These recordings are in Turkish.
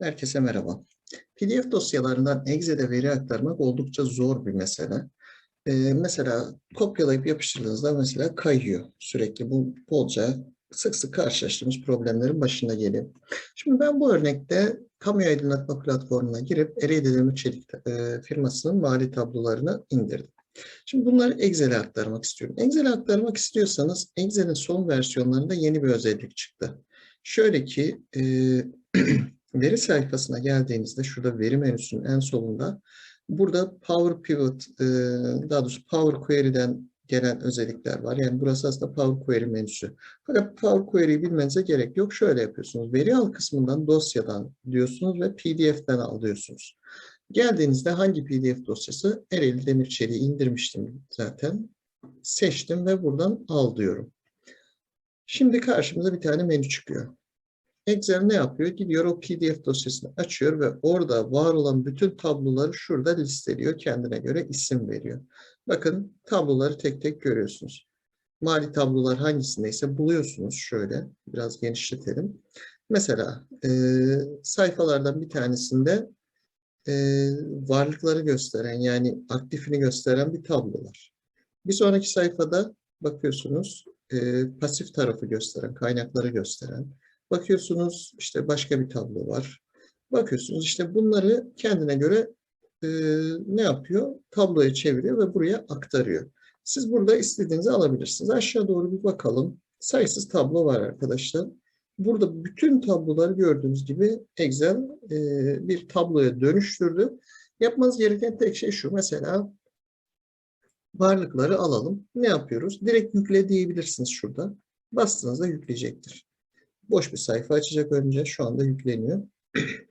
Herkese merhaba. PDF dosyalarından Excel'e veri aktarmak oldukça zor bir mesele. Ee, mesela kopyalayıp yapıştırdığınızda mesela kayıyor sürekli. Bu bolca sık sık karşılaştığımız problemlerin başında geliyor. Şimdi ben bu örnekte kamu aydınlatma platformuna girip Ereğli Demir Çelik e, firmasının mali tablolarını indirdim. Şimdi bunları Excel'e aktarmak istiyorum. Excel'e aktarmak istiyorsanız Excel'in son versiyonlarında yeni bir özellik çıktı. Şöyle ki e, veri sayfasına geldiğinizde şurada veri menüsünün en solunda burada Power Pivot, e, daha doğrusu Power Query'den gelen özellikler var. Yani burası aslında Power Query menüsü. Fakat Power Query'yi bilmenize gerek yok. Şöyle yapıyorsunuz. Veri al kısmından dosyadan diyorsunuz ve PDF'den alıyorsunuz. Geldiğinizde hangi PDF dosyası? Ereğli Demir Çelik'i indirmiştim zaten. Seçtim ve buradan al diyorum. Şimdi karşımıza bir tane menü çıkıyor. Excel ne yapıyor? Gidiyor o PDF dosyasını açıyor ve orada var olan bütün tabloları şurada listeliyor. Kendine göre isim veriyor. Bakın tabloları tek tek görüyorsunuz. Mali tablolar hangisindeyse buluyorsunuz şöyle. Biraz genişletelim. Mesela e, sayfalardan bir tanesinde e, varlıkları gösteren yani aktifini gösteren bir tablo var. Bir sonraki sayfada bakıyorsunuz e, pasif tarafı gösteren, kaynakları gösteren. Bakıyorsunuz işte başka bir tablo var. Bakıyorsunuz işte bunları kendine göre e, ne yapıyor? Tabloya çeviriyor ve buraya aktarıyor. Siz burada istediğinizi alabilirsiniz. Aşağı doğru bir bakalım. Sayısız tablo var arkadaşlar. Burada bütün tabloları gördüğünüz gibi Excel e, bir tabloya dönüştürdü. Yapmanız gereken tek şey şu. Mesela varlıkları alalım. Ne yapıyoruz? Direkt yükle diyebilirsiniz şurada. Bastığınızda yükleyecektir. Boş bir sayfa açacak önce. Şu anda yükleniyor.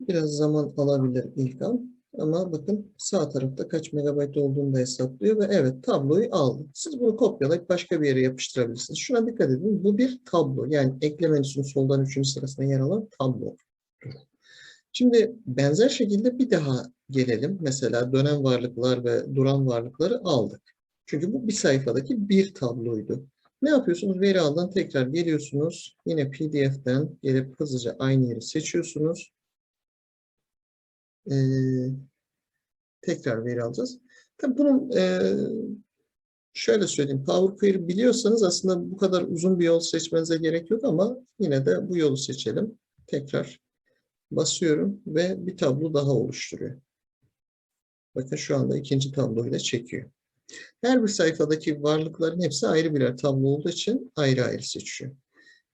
Biraz zaman alabilir ilk an. Ama bakın sağ tarafta kaç megabayt olduğunu da hesaplıyor ve evet tabloyu aldı. Siz bunu kopyalayıp başka bir yere yapıştırabilirsiniz. Şuna dikkat edin. Bu bir tablo. Yani ekle menüsünün soldan üçüncü sırasında yer alan tablo. Şimdi benzer şekilde bir daha gelelim. Mesela dönem varlıklar ve duran varlıkları aldık. Çünkü bu bir sayfadaki bir tabloydu. Ne yapıyorsunuz? Veri ağından tekrar geliyorsunuz. Yine PDF'den gelip hızlıca aynı yeri seçiyorsunuz. Ee, tekrar veri alacağız. Tabii bunun e, şöyle söyleyeyim. Power Query biliyorsanız aslında bu kadar uzun bir yol seçmenize gerek yok ama yine de bu yolu seçelim. Tekrar basıyorum ve bir tablo daha oluşturuyor. Bakın şu anda ikinci tabloyu da çekiyor. Her bir sayfadaki varlıkların hepsi ayrı birer tablo olduğu için ayrı ayrı seçiyor.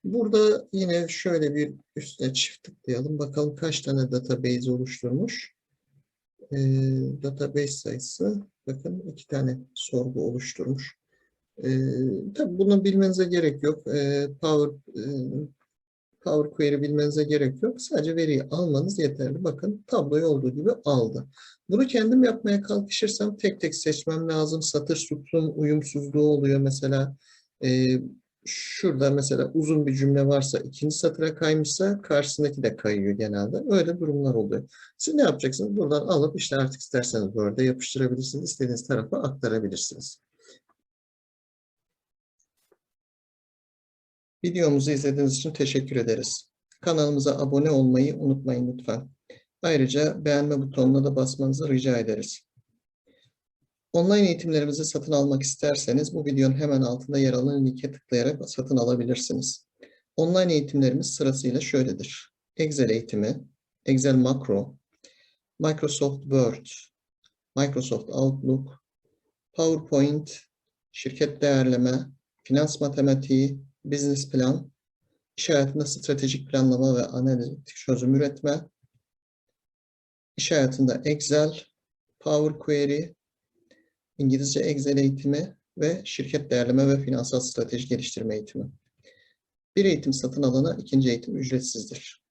Burada yine şöyle bir üstüne çift tıklayalım. Bakalım kaç tane database oluşturmuş. Ee, database sayısı bakın iki tane sorgu oluşturmuş. Ee, tabii bunu bilmenize gerek yok. Ee, Power e, Power Query bilmenize gerek yok. Sadece veriyi almanız yeterli. Bakın tabloyu olduğu gibi aldı. Bunu kendim yapmaya kalkışırsam tek tek seçmem lazım. Satır sütun uyumsuzluğu oluyor mesela. Ee, şurada mesela uzun bir cümle varsa ikinci satıra kaymışsa karşısındaki de kayıyor genelde. Öyle durumlar oluyor. Siz ne yapacaksınız? Buradan alıp işte artık isterseniz burada yapıştırabilirsiniz. İstediğiniz tarafa aktarabilirsiniz. Videomuzu izlediğiniz için teşekkür ederiz. Kanalımıza abone olmayı unutmayın lütfen. Ayrıca beğenme butonuna da basmanızı rica ederiz. Online eğitimlerimizi satın almak isterseniz bu videonun hemen altında yer alan linke tıklayarak satın alabilirsiniz. Online eğitimlerimiz sırasıyla şöyledir. Excel eğitimi, Excel Makro, Microsoft Word, Microsoft Outlook, PowerPoint, şirket değerleme, finans matematiği, business plan, iş hayatında stratejik planlama ve analitik çözüm üretme, iş hayatında Excel, Power Query, İngilizce Excel eğitimi ve şirket değerleme ve finansal strateji geliştirme eğitimi. Bir eğitim satın alana ikinci eğitim ücretsizdir.